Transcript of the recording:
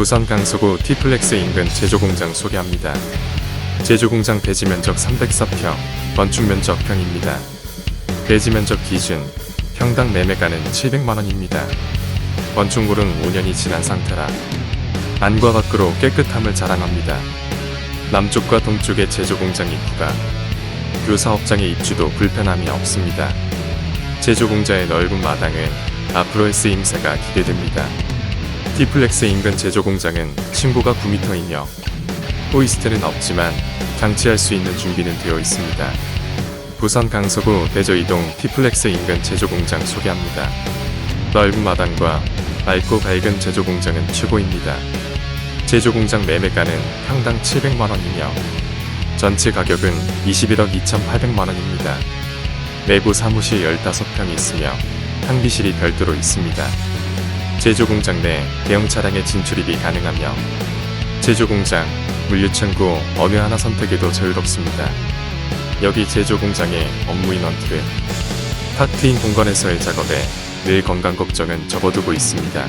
부산 강서구 티플렉스 인근 제조공장 소개합니다. 제조공장 대지 면적 304평, 건축 면적 평입니다. 대지 면적 기준, 평당 매매가는 700만원입니다. 건축물은 5년이 지난 상태라 안과 밖으로 깨끗함을 자랑합니다. 남쪽과 동쪽의 제조공장 입구가 그 사업장의 입주도 불편함이 없습니다. 제조공장의 넓은 마당은 앞으로의 쓰임새가 기대됩니다. 티플렉스 인근 제조 공장은 층고가 9m이며 호이스트는 없지만 장치할 수 있는 준비는 되어 있습니다. 부산 강서구 대저이동 티플렉스 인근 제조 공장 소개합니다. 넓은 마당과 맑고 밝은 제조 공장은 최고입니다. 제조 공장 매매가는 평당 700만원이며 전체 가격은 21억 2,800만원입니다. 내부 사무실 15평이 있으며 탕비실이 별도로 있습니다. 제조 공장 내 대형 차량의 진출입이 가능하며 제조 공장, 물류창고 어느 하나 선택에도 자유롭습니다. 여기 제조 공장의 업무 인원들은 탁 트인 공간에서의 작업에 늘 건강 걱정은 접어두고 있습니다.